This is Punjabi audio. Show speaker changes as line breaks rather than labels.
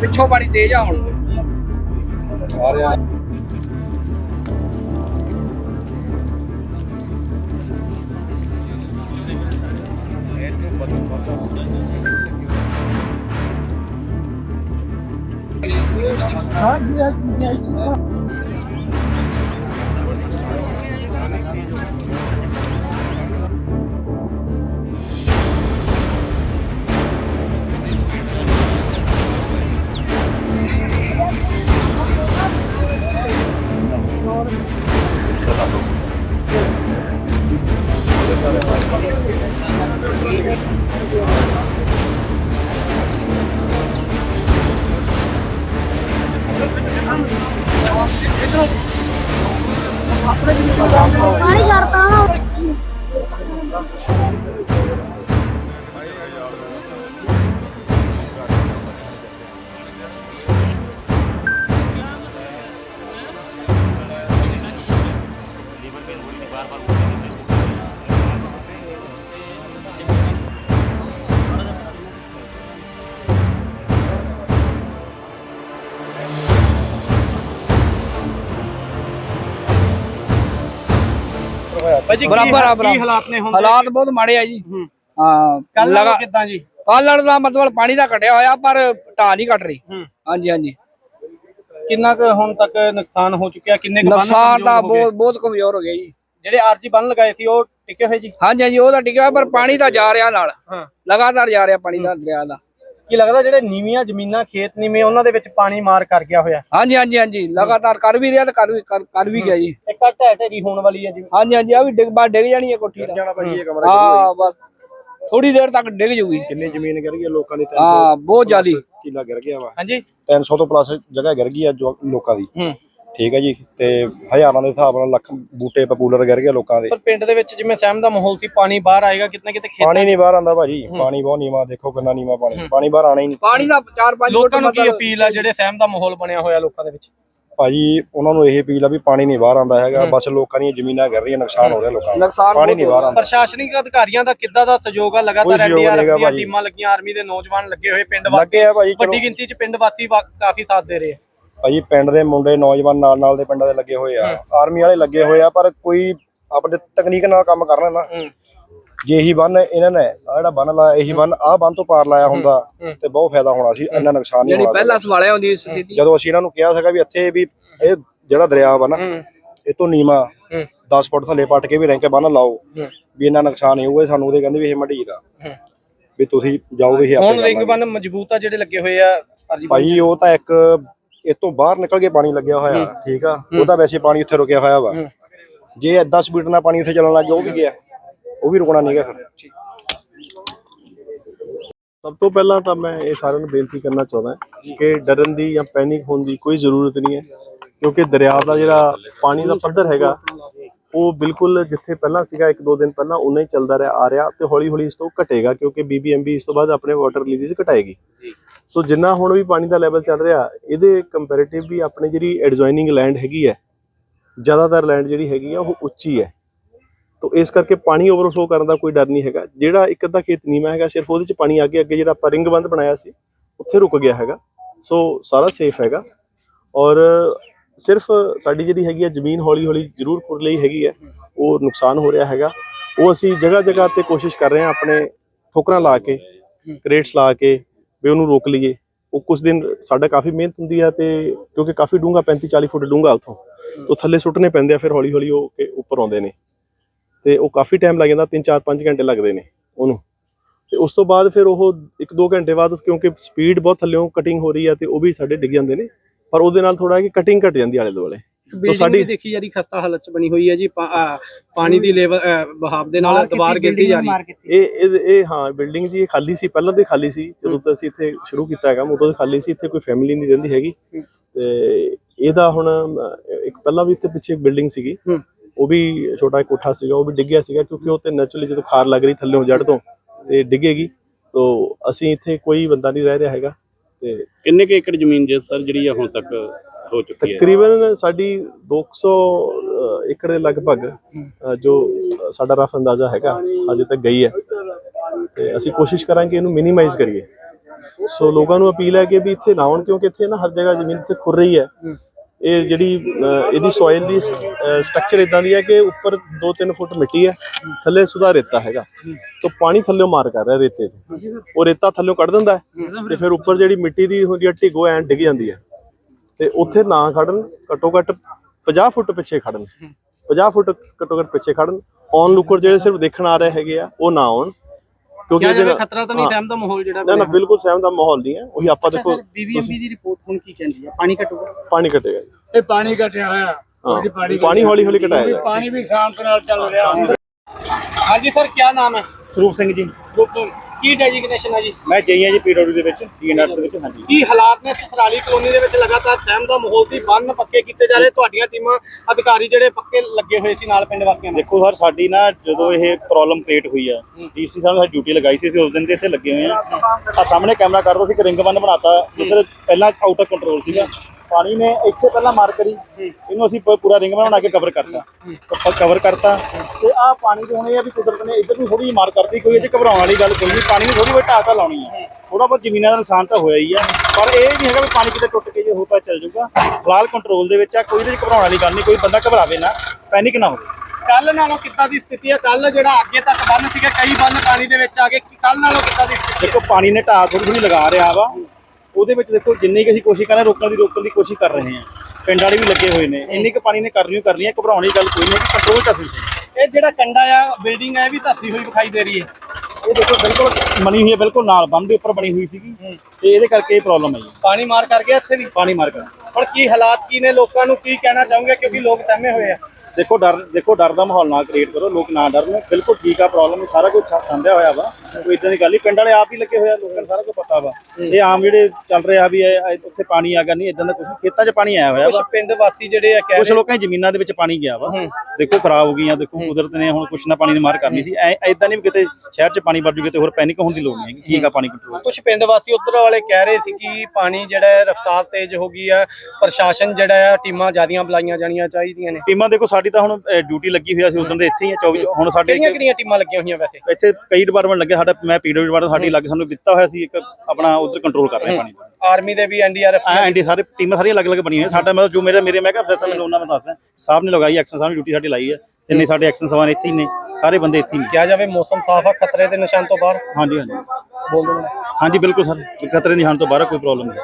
ਪਿੱਛੋਂ ਪਾਣੀ ਤੇਜ਼ ਆ ਹੁਣ।
ਆ ਰਿਹਾ
ਪਾਣੀ
ਭਾਜੀ
ਬਰਾਬਰ ਆ, ਬਰਾਬਰ।
ਕੀ ਹਾਲਾਤ ਨੇ ਹੁਣ ਦੇ?
ਹਾਲਾਤ ਬਹੁਤ ਮਾੜੇ ਆ ਜੀ।
ਹੂੰ। ਕੱਲ
ਲਗਾ
ਕਿੱਦਾਂ ਜੀ?
ਕਾਲੜ ਦਾ ਮਤਲਬ ਪਾਣੀ ਦਾ ਘਟਿਆ ਹੋਇਆ ਪਰ ਢਾਹ ਨਹੀਂ ਘਟ ਰਹੀ। ਹਾਂਜੀ ਹਾਂਜੀ।
ਕਿੰਨਾ ਕੁ ਹੁਣ ਤੱਕ ਨੁਕਸਾਨ ਹੋ ਚੁੱਕਿਆ? ਕਿੰਨੇ ਕੁ
ਨੁਕਸਾਨ
ਗਏ?
ਬਹੁਤ ਬਹੁਤ ਕਮਜ਼ੋਰ ਹੋ ਗਿਆ ਜੀ।
ਜਿਹੜੇ ਆਰਜੀ ਬੰਨ ਲਗਾਏ ਸੀ ਉਹ ਟਿਕੇ ਹੋਏ ਜੀ?
ਹਾਂਜੀ ਹਾਂਜੀ ਉਹ ਤਾਂ ਟਿਕਿਆ ਹੋਇਆ, ਪਰ ਪਾਣੀ ਤਾਂ ਜਾ ਰਿਹਾ ਨਾਲ। ਲਗਾਤਾਰ ਜਾ ਰਿਹਾ ਪਾਣੀ ਦਾ ਦਰਿਆ ਦਾ।
ਕੀ ਲੱਗਦਾ ਜਿਹੜੇ ਨੀਵੀਆਂ ਜ਼ਮੀਨਾਂ ਖੇਤ ਨੀਵੇਂ ਉਹਨਾਂ ਦੇ ਵਿੱਚ ਪਾਣੀ ਮਾਰ ਕਰ ਗਿਆ ਹੋਇਆ?
ਹਾਂਜੀ ਹਾਂਜੀ ਹਾਂਜੀ। ਲਗਾਤਾਰ ਕਰ ਵੀ ਰਿਹਾ ਤੇ ਕਰ ਵੀ ਕਰ ਕਰ ਵੀ ਗਿਆ ਜੀ।
ਇੱਕ ਆ ਢਹਿ ਢੇਰੀ ਹੋਣ ਵਾਲੀ ਹੈ ਜੀ।
ਹਾਂਜੀ ਹਾਂਜੀ ਆ ਵੀ ਡਿੱਗ ਬਾ ਡਿੱਗ ਜਾਣੀ ਹੈ ਕੋਠੀ ਦਾ
ਜਾਣਾ ਭਾਜੀ ਇਹ
ਹਾਂ ਬਸ। ਥੋੜੀ ਦੇਰ ਤੱਕ ਡਿੱਗ ਜੂਗੀ।
ਕਿੰਨੀ ਜ਼ਮੀਨ ਗਿਰ ਗਈ ਹੈ ਲੋਕਾਂ ਦੀ?
ਹਾਂ ਬਹੁਤ ਜ਼ਿਆਦੀ।
ਕਿੱਲਾ ਗਿਰ ਗਿਆ ਵਾ।
ਹਾਂਜੀ।
300 ਤੋਂ ਪਲੱਸ ਜਗ੍ਹਾ ਗਿਰ ਗਈ ਆ ਜੋ ਲੋਕਾਂ ਦੀ।
ਹੂੰ।
ਠੀਕ ਹੈ ਜੀ ਤੇ ਹਜ਼ਾਰਾਂ ਦੇ ਹਿਸਾਬ ਨਾਲ ਲੱਖ ਬੂਟੇ ਪਪੂਲਰ ਗਿਰ ਗਏ ਲੋਕਾਂ ਦੇ।
ਪਰ ਪਿੰਡ ਦੇ ਵਿੱਚ ਜਿਵੇਂ ਸਹਿਮ ਦਾ ਮਾਹੌਲ ਸੀ ਪਾਣੀ ਬਾਹਰ ਆਏਗਾ ਕਿਤਨਾ ਕਿਤੇ ਖੇਤ
ਪਾਣੀ ਨਹੀਂ ਬਾਹਰ ਆਂਦਾ ਭਾਜੀ ਪਾਣੀ ਬਹੁਤ ਨੀਵਾ ਦੇਖੋ ਕਿੰਨਾ ਨੀਵਾ ਪਾਣੀ। ਪਾਣੀ ਬਾਹਰ ਆਣਾ ਹੀ ਨਹੀਂ।
ਪਾਣੀ ਦਾ 4-5
ਲੋਕਾਂ ਨੂੰ ਕੀ ਅਪੀਲ ਆ ਜਿਹੜੇ ਸਹਿਮ ਦਾ ਮਾਹੌਲ ਬਣਿਆ ਹੋਇਆ ਲੋਕਾਂ ਦੇ ਵਿੱਚ?
ਭਾਜੀ ਉਹਨਾਂ ਨੂੰ ਇਹ ਅਪੀਲ ਆ ਵੀ ਪਾਣੀ ਨਹੀਂ ਬਾਹਰ ਆਂਦਾ ਹੈਗਾ ਬਸ ਲੋਕਾਂ ਦੀਆਂ ਜ਼ਮੀਨਾਂ ਗਿਰ ਰਹੀਆਂ ਨੁਕਸਾਨ ਹੋ ਰਿਹਾ ਲੋਕਾਂ ਦਾ। ਪਾਣੀ ਨਹੀਂ ਬਾਹਰ ਆਂਦਾ
ਪ੍ਰਸ਼ਾਸਨਿਕ ਅਧਿਕਾਰੀਆਂ ਦਾ ਕਿੱਦਾਂ ਦਾ ਸਹਿਯੋਗ ਆ? ਲਗਾਤਾਰ ਐਨਡੀਆਰਐਫ ਦੀਆਂ। ਟੀਮਾਂ ਲੱਗੀਆਂ ਆਰਮੀ ਦੇ ਨੌਜਵਾਨ ਲੱਗੇ ਹੋਏ ਪਿੰਡ
ਲੱਗੇ
ਵਾਸੀ।
ਆ ਭਾਜੀ ਚਲੋ।
ਵੱਡੀ ਗਿਣਤੀ 'ਚ ਪਿੰਡ ਵਾਸੀ ਕਾਫੀ ਸਾਥ ਦੇ ਰਹੇ ਆ।
ਭਾਜੀ ਪਿੰਡ ਦੇ ਮੁੰਡੇ ਨੌਜਵਾਨ ਨਾਲ ਨਾਲ ਦੇ ਪਿੰਡਾਂ ਦੇ ਲੱਗੇ ਹੋਏ ਆ। ਆਰਮੀ ਵਾਲੇ ਲੱਗੇ ਹੋਏ ਆ ਪਰ ਕੋਈ ਆਪਣੇ ਤਕਨੀਕ ਨਾਲ ਕੰਮ ਕਰਨਾ ਨਾ। ਜੇ ਇਹੀ ਬੰਨ ਇਹਨਾਂ ਨੇ ਆ ਜਿਹੜਾ ਬੰਨ ਲਾਇਆ ਇਹੀ ਬੰਨ ਆਹ ਬੰਨ ਤੋਂ ਪਾਰ ਲਾਇਆ ਹੁੰਦਾ ਤੇ ਬਹੁਤ ਫਾਇਦਾ ਹੋਣਾ ਸੀ ਇੰਨਾ ਨੁਕਸਾਨ ਨਹੀਂ
ਜਿਹੜੀ
ਹੋਣਾ
ਪਹਿਲਾਂ ਸਵਾਲਿਆ ਹੁੰਦੀ ਸਥਿਤੀ।
ਜਦੋਂ ਅਸੀਂ ਇਹਨਾਂ ਨੂੰ ਕਿਹਾ ਸੀਗਾ ਵੀ ਇੱਥੇ ਵੀ ਇਹ ਜਿਹੜਾ ਦਰਿਆ ਵਾ ਨਾ ਇਹ ਤੋਂ ਨੀਵਾ
ਹੂੰ।
10 ਫੁੱਟ ਥੱਲੇ ਪੱਟ ਕੇ ਵੀ ਰੈਂਕ ਬੰਨ ਲਾਓ। ਵੀ ਇੰਨਾ ਨੁਕਸਾਨ ਨਹੀਂ ਹੋਊਗਾ ਸਾਨੂੰ ਉਹਦੇ ਕਹਿੰਦੇ ਵੀ ਇਹ ਮੰਡੀਰ ਆ। ਵੀ ਤੁਸੀਂ ਜਾਓ ਵੀ ਇਹ
ਹੁਣ
ਆਪੇ
ਰਿੰਗ ਬੰਨ ਮਜ਼ਬੂਤ ਆ ਜਿਹੜੇ ਲੱਗੇ ਹੋਏ ਆ
ਭਾਈ ਉਹ ਤਾਂ ਇੱਕ ਇਹ ਤੋਂ ਬਾਹਰ ਨਿਕਲ ਕੇ ਪਾਣੀ ਲੱਗਿਆ ਹੋਇਆ ਠੀਕ ਆ? ਉਹ ਤਾਂ ਵੈਸੇ ਪਾਣੀ ਉੱਥੇ ਰੁਕਿਆ ਹੋਇਆ ਵਾ। ਜੇ ਏਦਾਂ ਸਪੀਡ ਨਾਲ ਪਾਣੀ ਉੱਥੇ ਚੱਲਣ ਲੱਗ ਗਿਆ ਉਹ ਵੀ ਗਿਆ। ਉਹ ਵੀ ਰੁਕਣਾ ਨਹੀਂਗਾ ਫਿਰ।
ਸਭ ਤੋਂ ਪਹਿਲਾਂ ਤਾਂ ਮੈਂ ਇਹ ਸਾਰਿਆਂ ਨੂੰ ਬੇਨਤੀ ਕਰਨਾ ਚਾਹੁੰਦਾ ਕਿ ਡਰਨ ਦੀ ਜਾਂ ਪੈਨਿਕ ਹੋਣ ਦੀ ਕੋਈ ਜ਼ਰੂਰਤ ਨਹੀਂ ਹੈ ਕਿਉਂਕਿ ਦਰਿਆ ਦਾ ਜਿਹੜਾ ਪਾਣੀ ਦਾ ਪੱਧਰ ਹੈਗਾ ਉਹ ਬਿਲਕੁਲ ਜਿੱਥੇ ਪਹਿਲਾਂ ਸੀਗਾ ਇੱਕ ਦੋ ਦਿਨ ਪਹਿਲਾਂ ਉਨਾ ਹੀ ਚੱਲਦਾ ਰਿਹਾ ਆ ਰਿਹਾ ਤੇ ਹੌਲੀ ਹੌਲੀ ਇਸ ਤੋਂ ਘਟੇਗਾ ਕਿਉਂਕਿ ਬੀਬੀਐਮਬੀ ਇਸ ਤੋਂ ਬਾਅਦ ਆਪਣੇ ਵਾਟਰ ਰਿਲੀਜ਼ਸ ਘਟਾਏਗੀ। ਸੋ ਜਿੰਨਾ ਹੁਣ ਵੀ ਪਾਣੀ ਦਾ ਲੈਵਲ ਚੱਲ ਰਿਹਾ ਇਹਦੇ ਕੰਪੈਰੀਟਿਵ ਵੀ ਆਪਣੇ ਜਿਹੜੀ ਐਡਜੋਇਨਿੰਗ ਲੈਂਡ ਹੈਗੀ ਹੈ ਜ਼ਿਆਦਾਤਰ ਲੈਂਡ ਜਿਹੜੀ ਹੈਗੀ ਆ ਉਹ ਉੱਚੀ ਹੈ। ਤੋ ਇਸ ਕਰਕੇ ਪਾਣੀ ਓਵਰਫਲੋ ਕਰਨ ਦਾ ਕੋਈ ਡਰ ਨਹੀਂ ਹੈਗਾ। ਜਿਹੜਾ ਇੱਕ ਅੱਧਾ ਖੇਤ ਨੀਵਾਂ ਹੈਗਾ ਸਿਰਫ ਉਹਦੇ ਚ ਪਾਣੀ ਅੱਗੇ ਅੱਗੇ ਜਿਹੜਾ ਆਪਾਂ ਰਿੰਗ ਬੰਦ ਬਣਾਇਆ ਸੀ ਉੱਥੇ ਰੁਕ ਗਿਆ ਹੈਗਾ। ਸੋ ਸਾਰਾ ਸੇਫ ਹੈਗਾ। ਔਰ ਸਿਰਫ ਸਾਡੀ ਜਿਹੜੀ ਹੈਗੀ ਹੈ ਜ਼ਮੀਨ ਹੌਲੀ ਹੌਲੀ ਜ਼ਰੂਰ ਖੁਰ ਲਈ ਹੈਗੀ ਹੈ। ਉਹ ਨੁਕਸਾਨ ਹੋ ਰਿਹਾ ਹੈਗਾ। ਉਹ ਅਸੀਂ ਜਗ੍ਹਾ ਜਗ੍ਹਾ ਤੇ ਕੋਸ਼ਿਸ਼ ਕਰ ਰਹੇ ਹਾਂ ਆਪਣੇ ਠੋਕਰਾਂ ਲਾ ਕੇ ਕ੍ਰੇਟਸ ਲਾ ਕੇ ਵੀ ਉਹਨੂੰ ਰੋਕ ਲਈਏ। ਉਹ ਕੁਝ ਦਿਨ ਸਾਡਾ ਕਾਫੀ ਮਿਹਨਤ ਹੁੰਦੀ ਹੈ ਤੇ ਕਿਉਂਕਿ ਕਾਫੀ ਡੂੰਘਾ 35 40 ਫੁੱਟ ਡੂੰਘਾ ਉੱਥੋਂ। ਤੋਂ ਥੱਲੇ ਸੁੱਟਣੇ ਪੈਂਦੇ ਆ ਫਿਰ ਹੌਲੀ ਹੌਲੀ ਉਹ ਕੇ ਉੱਪਰ ਆਉਂਦੇ ਨੇ। ਤੇ ਉਹ ਕਾਫੀ ਟਾਈਮ ਲੱਗ ਜਾਂਦਾ 3 4 5 ਘੰਟੇ ਲੱਗਦੇ ਨੇ ਉਹਨੂੰ। ਤੇ ਉਸ ਤੋਂ ਬਾਅਦ ਫਿਰ ਉਹ 1-2 ਘੰਟੇ ਬਾਅਦ ਕਿਉਂਕਿ ਸਪੀਡ ਬਹੁਤ ਥੱਲੇੋਂ ਕਟਿੰਗ ਹੋ ਰਹੀ ਹੈ ਤੇ ਉਹ ਵੀ ਸਾਡੇ ਡਿੱਗ ਜਾਂਦੇ ਨੇ। ਪਰ ਉਹਦੇ ਨਾਲ ਥੋੜਾ ਕਿ ਕਟਿੰਗ ਘਟ ਜਾਂਦੀ ਆਲੇ ਦੁਆਲੇ
ਬਿਲਡਿੰਗ
ਸਾਡੀ-
ਵੀ ਦੇਖੀ ਜਾ ਰਹੀ ਖਸਤਾ ਹਾਲਤ 'ਚ ਬਣੀ ਹੋਈ ਹੈ ਜੀ ਪਾਣੀ ਦੀ ਲੈਵਲ ਬਹਾਵ ਦੇ ਨਾਲ ਦੀਵਾਰ ਗਿਰਦੀ ਜਾ ਰਹੀ। ਹੈ
ਇਹ ਇਹ ਹਾਂ ਬਿਲਡਿੰਗ ਜੀ ਖਾਲੀ ਸੀ ਪਹਿਲਾਂ ਤੋਂ ਹੀ ਖਾਲੀ ਸੀ ਜਦੋਂ ਤੋਂ ਅਸੀਂ ਇੱਥੇ ਸ਼ੁਰੂ ਕੀਤਾ ਹੈਗਾ ਉਦੋਂ ਤੋਂ ਖਾਲੀ ਸੀ ਇੱਥੇ ਕੋਈ ਫੈਮਿਲੀ ਨਹੀਂ ਰਹਿੰਦੀ ਹੈਗੀ। ਤੇ ਇਹਦਾ ਹੁਣ ਇੱਕ ਪਹਿਲਾਂ ਵੀ ਇੱਥੇ ਪਿੱਛੇ ਬਿਲਡਿੰਗ ਸੀਗੀ। ਉਹ ਵੀ ਛੋਟਾ ਇੱਕ ਕੋਠਾ ਸੀਗਾ ਉਹ ਵੀ ਡਿੱਗਿਆ ਸੀਗਾ ਕਿਉਂਕਿ ਉਹ ਤੇ ਨੈਚੁਰਲੀ ਜਦੋਂ ਖਾਰ ਲੱਗ ਰਹੀ ਥੱਲੇੋਂ ਜੜ ਤੋਂ ਤੇ ਡਿੱਗੇਗੀ। ਤੋ ਅਸੀਂ ਇੱਥੇ ਕੋਈ ਬੰਦਾ ਨਹੀਂ ਰਹਿ ਰਿਹਾ ਹੈਗਾ ਤੇ
ਕਿੰਨੇ ਕੁ ਏਕੜ ਜ਼ਮੀਨ ਜੇ ਸਰ ਜਿਹੜੀ ਆ ਹੁਣ ਤੱਕ ਹੋ ਚੁੱਕੀ ਹੈ।
ਤਕਰੀਬਨ ਸਾਡੀ 200 ਅ, ਏਕੜ ਦੇ ਲਗਭਗ ਜੋ ਸਾਡਾ ਰਫ ਅੰਦਾਜ਼ਾ ਹੈਗਾ ਅਜੇ ਤੱਕ ਗਈ ਹੈ। ਤੇ ਅਸੀਂ ਕੋਸ਼ਿਸ਼ ਕਰਾਂਗੇ ਇਹਨੂੰ ਮਿਨੀਮਾਈਜ਼ ਕਰੀਏ। ਸੋ ਲੋਕਾਂ ਨੂੰ ਅਪੀਲ ਹੈ ਕਿ ਵੀ ਇੱਥੇ ਨਾ ਆਉਣ ਕਿਉਂਕਿ ਇੱਥੇ ਨਾ ਹਰ ਜਗ੍ਹਾ ਜ਼ਮੀਨ ਤੇ ਖੁਰ ਰਹੀ ਹੈ। ਇਹ ਜਿਹੜੀ ਇਹਦੀ ਸੋਇਲ ਦੀ ਸਟਰਕਚਰ ਇਦਾਂ ਦੀ ਹੈ ਕਿ ਉੱਪਰ 2-3 ਫੁੱਟ ਮਿੱਟੀ ਹੈ ਥੱਲੇ ਸੁਧਾ ਰੇਤਾ ਹੈਗਾ। ਤੋਂ ਪਾਣੀ ਥੱਲੇ ਮਾਰ ਕਰ ਰਿਹਾ ਰੇਤੇ 'ਚ ਉਹ ਰੇਤਾ ਥੱਲੇ ਕੱਢ ਦਿੰਦਾ ਹੈ ਤੇ ਫਿਰ ਉੱਪਰ ਜਿਹੜੀ ਮਿੱਟੀ ਦੀ ਹੁੰਦੀ ਹੈ ਢਿੱਗੋ ਐਂ ਡਿੱਗ ਜਾਂਦੀ ਹੈ। ਤੇ ਉੱਥੇ ਨਾ ਖੜਨ ਘੱਟੋ ਘੱਟ 50 ਫੁੱਟ ਪਿੱਛੇ ਖੜਨ। 50 ਫੁੱਟ ਘੱਟੋ ਘੱਟ ਪਿੱਛੇ ਖੜਨ। ਔਨ ਲੁੱਕਰ ਜਿਹੜੇ ਸਿਰਫ ਦੇਖਣ ਆ ਰਹੇ ਹੈਗੇ ਆ ਉਹ ਨਾ ਆਉਣ। ਕਿਉਂਕਿ ਇਹਦੇ
ਖਤਰਾ ਤਾਂ ਨਹੀਂ
ਹਾਂ।
ਸਹਿਮ ਦਾ ਮਾਹੌਲ ਜਿਹੜਾ
ਨਾ ਨਾ ਬਿਲਕੁਲ ਸਹਿਮ ਦਾ ਮਾਹੌਲ ਨਹੀਂ ਹੈ। ਉਹੀ ਆਪਾਂ ਦੇਖੋ
ਬੀਬੀਐਮਬੀ ਦੀ ਰਿਪੋਰਟ ਹੁਣ ਕੀ ਕਹਿੰਦੀ ਹੈ? ਪਾਣੀ ਘਟੂਗਾ
ਪਾਣੀ ਘਟੇਗਾ ਜੀ।
ਇਹ ਪਾਣੀ ਘਟਿਆ ਹੋਇਆ।
ਹਾਂ। ਪਾਣੀ ਹੌਲੀ ਹੌਲੀ ਘਟਾਇਆ ਜਾਏਗਾ
ਪਾਣੀ ਵੀ ਸ਼ਾਂਤ ਨਾਲ ਚੱਲ ਰਿਹਾ।
ਹਾਂਜੀ ਸਰ ਕੀ ਨਾਮ ਹੈ?
ਸਰੂਪ ਸਿੰਘ ਜੀ।
ਗਰੁੱਪ ਕੀ ਡੈਜਿਗਨੇਸ਼ਨ ਹੈ ਜੀ?
ਮੈਂ ਜਈ ਹਾਂ ਜੀ ਪੀਡਬਲਯੂ ਦੇ ਵਿੱਚ ਡੀਐਨਆਰ ਦੇ ਵਿੱਚ ਹਾਂਜੀ।
ਕੀ ਹਾਲਾਤ ਨੇ ਸਸਰਾਲੀ ਕਲੋਨੀ ਦੇ ਵਿੱਚ? ਲਗਾਤਾਰ ਸਹਿਮ ਦਾ ਮਾਹੌਲ ਸੀ ਬੰਨ ਪੱਕੇ ਕੀਤੇ ਜਾ ਰਹੇ। ਤੁਹਾਡੀਆਂ ਟੀਮਾਂ ਅਧਿਕਾਰੀ ਜਿਹੜੇ ਪੱਕੇ ਲੱਗੇ ਹੋਏ ਸੀ ਨਾਲ ਪਿੰਡ ਵਾਸੀਆਂ ਦੇ
ਦੇਖੋ ਸਰ ਸਾਡੀ ਨਾ ਜਦੋਂ ਇਹ ਪ੍ਰੋਬਲਮ ਕ੍ਰੀਏਟ ਹੋਈ ਆ ਡੀਸੀ ਸਾਹਿਬ ਨੇ ਡਿਊਟੀ ਲਗਾਈ ਸੀ ਅਸੀਂ ਉਸ ਦਿਨ ਦੇ ਇੱਥੇ ਲੱਗੇ ਹੋਏ ਆ ਆ ਸਾਹਮਣੇ ਕੈਮਰਾ ਕਰਦਾ ਸੀ ਕਿ ਰਿੰਗ ਬੰਨ ਬਣਾਤਾ। ਜਿੱਧਰ ਪਹਿਲਾਂ ਆਊਟ ਆਫ ਕੰਟਰੋਲ ਸੀਗਾ। ਪਾਣੀ ਨੇ ਇੱਥੇ ਪਹਿਲਾਂ ਮਾਰ ਕਰੀ ਇਹਨੂੰ ਅਸੀਂ ਪ- ਪੂਰਾ ਰਿੰਗ ਬਣਾ ਕੇ ਕਵਰ ਕਰਤਾ। ਕਵਰ ਕਰਤਾ ਤੇ ਆ ਪਾਣੀ ਦੇ ਹੁਣ ਇਹ ਆ ਵੀ ਕੁਦਰਤ ਨੇ ਇੱਧਰ ਨੂੰ ਥੋੜੀ ਜਿਹੀ ਮਾਰ ਕਰਤੀ ਕੋਈ ਇਹ 'ਚ ਘਬਰਾਉਣ ਵਾਲੀ ਗੱਲ ਕੋਈ ਨਹੀਂ ਪਾਣੀ ਨੂੰ ਥੋੜੀ ਬਹੁਤ ਢਾਹ ਤਾਂ ਲਾਉਣੀ ਆ। ਥੋੜਾ ਬਹੁਤ ਜ਼ਮੀਨਾਂ ਦਾ ਨੁਕਸਾਨ ਤਾਂ ਹੋਇਆ ਹੀ ਆ। ਪਰ ਇਹ ਨਹੀਂ ਹੈਗਾ ਵੀ ਪਾਣੀ ਕਿਤੇ ਟੁੱਟ ਕੇ ਜੇ ਹੋ ਤਾਂ ਚੱਲ ਜਾਊਗਾ। ਫਿਲਹਾਲ ਕੰਟਰੋਲ ਦੇ ਵਿੱਚ ਆ ਕੋਈ ਇਹਦੇ 'ਚ ਘਬਰਾਉਣ ਵਾਲੀ ਗੱਲ ਨਹੀਂ ਕੋਈ ਬੰਦਾ ਘਬਰਾਵੇ ਨਾ ਪੈਨਿਕ ਨਾ ਹੋਵੇ।
ਕੱਲ ਨਾਲੋਂ ਕਿੱਦਾਂ ਦੀ ਸਥਿਤੀ ਹੈ ਕੱਲ ਜਿਹੜਾ ਅੱਗੇ ਤੱਕ ਬੰਨ ਸੀਗੇ ਕਈ ਬੰਨ ਪਾਣੀ ਦੇ ਵਿੱਚ ਆ ਗਏ ਕੱਲ ਨਾਲੋਂ ਕਿੱਦਾਂ ਦੀ ਸਥਿਤੀ ਹੈ
ਦੇਖੋ ਪਾਣੀ ਨੇ ਢਾਹ ਥੋੜੀ ਥੋੜੀ ਲਗਾ ਰਿਹਾ ਵਾ। ਉਹਦੇ ਵਿੱਚ ਦੇਖੋ ਜਿੰਨੀ ਕੁ ਅਸੀਂ ਕੋਸ਼ਿਸ਼ ਕਰ ਰਹੇ ਰੋਕਣ ਦੀ ਰੋਕਣ ਦੀ ਕੋਸ਼ਿਸ਼ ਕਰ ਰਹੇ ਹਾਂ। ਪਿੰਡ ਵਾਲੇ ਵੀ ਲੱਗੇ ਹੋਏ ਨੇ। ਇੰਨੀ ਕੁ ਪਾਣੀ ਨੇ ਕਰਨੀ ਕਰਨੀ ਹੈ ਘਬਰਾਉਣ ਦੀ ਗੱਲ ਕੋਈ ਨਹੀਂ ਕਿ ਕੰਟਰੋਲ ਚ ਅਸੀਂ
ਇਹ ਜਿਹੜਾ ਕੰਡਾ ਆ ਬਿਲਡਿੰਗ ਹੈ ਇਹ ਵੀ ਧਸਦੀ ਹੋਈ ਵਿਖਾਈ ਦੇ ਰਹੀ ਹੈ।
ਇਹ ਦੇਖੋ ਬਿਲਕੁਲ ਬਣੀ ਹੋਈ ਹੈ ਬਿਲਕੁਲ ਨਾਲ ਬੰਦ ਦੇ ਉੱਪਰ ਬਣੀ ਹੋਈ ਸੀਗੀ। ਤੇ ਇਹਦੇ ਕਰਕੇ ਇਹ ਪ੍ਰੋਬਲਮ ਹੈ ਜੀ।
ਪਾਣੀ ਮਾਰ ਕਰ ਗਿਆ ਇੱਥੇ ਵੀ?
ਪਾਣੀ ਮਾਰ ਕਰ
ਹੁਣ ਕੀ ਹਾਲਾਤ ਕੀ ਨੇ ਲੋਕਾਂ ਨੂੰ ਕੀ ਕਹਿਣਾ ਚਾਹੋਗੇ? ਕਿਉਂਕਿ ਲੋਕ ਸਹਿਮੇ ਹੋਏ ਆ।
ਦੇਖੋ ਡਰ ਦੇਖੋ ਡਰ ਦਾ ਮਾਹੌਲ ਨਾ ਕ੍ਰੀਏਟ ਕਰੋ ਲੋਕ ਨਾ ਡਰਨ। ਬਿਲਕੁਲ ਠੀਕ ਆ ਪ੍ਰੋਬਲਮ ਸਾਰਾ ਕੁਝ ਸੰਭਿਆ ਹੋਇਆ ਵਾ। ਕੋਈ ਇਦਾਂ ਦੀ ਗੱਲ ਨਹੀਂ ਪਿੰਡ ਵਾਲੇ ਆਪ ਹੀ ਲੱਗੇ ਹੋਏ ਆ ਲੋਕਾਂ ਨੂੰ ਸਾਰਾ ਕੁਝ ਪਤਾ ਵਾ। ਇਹ ਆਮ ਜਿਹੜੇ ਚੱਲ ਰਿਹਾ ਵੀ ਉੱਥੇ ਪਾਣੀ ਆ ਗਿਆ ਨਹੀਂ ਇਦਾਂ ਦਾ ਕੁਝ ਖੇਤਾਂ 'ਚ ਪਾਣੀ ਆਇਆ ਹੋਇਆ
ਕੁਝ
ਵਾ।
ਪਿੰਡ ਵਾਸੀ ਜਿਹੜੇ ਆ ਕਹਿ
ਕੁਝ ਲੋਕਾਂ ਦੀ ਜ਼ਮੀਨਾਂ ਦੇ ਵਿੱਚ ਪਾਣੀ ਗਿਆ ਵਾ। ਦੇਖੋ ਖਰਾਬ ਹੋ ਗਈਆਂ ਦੇਖੋ ਕੁਦਰਤ ਨੇ ਹੁਣ ਕੁਛ ਨਾ ਪਾਣੀ ਦੀ ਮਾਰ ਕਰਨੀ ਸੀ। ਐ ਐਦਾਂ ਨਹੀਂ ਕਿਤੇ ਸ਼ਹਿਰ 'ਚ ਪਾਣੀ ਵੜ ਜੂਗੇ ਤੇ ਹੋਰ ਪੈਨਿਕ ਹੋਣ ਦੀ ਲੋੜ ਨਹੀਂ ਹੈਗੀ। ਠੀਕ ਆ ਪਾਣੀ ਕੰਟਰੋਲ
ਕੁਝ ਪਿੰਡ ਵਾਸੀ ਉਧਰ ਵਾਲੇ ਕਹਿ ਰਹੇ ਸੀ ਕਿ ਪਾਣੀ ਜਿਹੜਾ ਹੈ ਰਫ਼ਤਾਰ ਤੇਜ਼ ਹੋ ਗਈ ਆ। ਪ੍ਰਸ਼ਾਸਨ ਜਿਹੜਾ ਆ ਟੀਮਾਂ ਜਿਆਦੀਆਂ ਬੁਲਾਈਆਂ ਜਾਣੀਆਂ ਚਾਹੀਦੀਆਂ ਨੇ।
ਟੀਮਾਂ ਦੇਖੋ ਸਾਡੀ ਤਾਂ ਹੁਣ ਡਿਊਟੀ ਲੱਗੀ ਹੋਈ ਆ ਅਸੀਂ ਉਦੋਂ ਦੇ ਇੱਥੇ ਹੀ ਆ 24 ਹੁਣ ਸਾਡੇ
ਕਿਹੜੀਆਂ ਕਿਹੜੀਆਂ ਟੀਮਾਂ ਲੱਗੀਆਂ ਹੋਈਆਂ ਵੈਸੇ?
ਇੱਥੇ ਕਈ ਡਿਪਾਰਟਮੈਂਟ ਲੱਗੇ ਸਾਡਾ ਮੈਂ ਪੀਡਬਲਯੂ ਡਿਪਾਰਟਮੈਂਟ ਸਾਡੀ ਲੱਗ ਸਾਨੂੰ ਦਿੱਤਾ ਹੋਇਆ ਸੀ ਇੱਕ ਆਪਣਾ ਉਧਰ ਕੰਟਰੋਲ ਕਰ ਰਹੇ ਪਾਣੀ
ਆਰਮੀ ਦੇ ਵੀ ਐਨਡੀਆਰਐਫ
ਐਂਡੀ ਸਾਰੇ ਟੀਮਾਂ ਸਾਰੀਆਂ ਅਲੱਗ-ਅਲੱਗ ਬਣੀਆਂ ਹੋਈਆਂ। ਸਾਡਾ ਮਤਲਬ ਜੋ ਮੇਰੇ ਮੇਰੇ ਮੈਂ ਕਿਹਾ ਅਫਸਰ ਮੈਨੂੰ ਉਹਨਾਂ ਮੈਂ ਦੱਸਦਾ। ਸਾਹਿਬ ਨੇ ਲਗਾਈ ਐਕਸ਼ਨ ਸਾਹਿਬ ਨੇ ਡਿਊਟੀ ਸਾਡੀ ਲਾਈ ਹੈ ਜਿੰਨੇ ਸਾਡੇ ਐਕਸ਼ਨ ਸਵਾਨ ਇੱਥੇ ਹੀ ਨੇ ਸਾਰੇ ਬੰਦੇ ਇੱਥੇ ਹੀ ਨੇ।
ਕਿਹਾ ਜਾਵੇ ਮੌਸਮ ਸਾਫ਼ ਆ ਖਤਰੇ ਦੇ ਨਿਸ਼ਾਨ ਤੋਂ ਬਾਹਰ?
ਹਾਂਜੀ ਹਾਂਜੀ।
ਬੋਲ।
ਹਾਂਜੀ ਬਿਲਕੁਲ ਸਰ ਖਤਰੇ ਨਿਸ਼ਾਨ ਤੋਂ ਬਾਹਰ ਕੋਈ ਪ੍ਰੋਬਲਮ ਨਹੀਂ।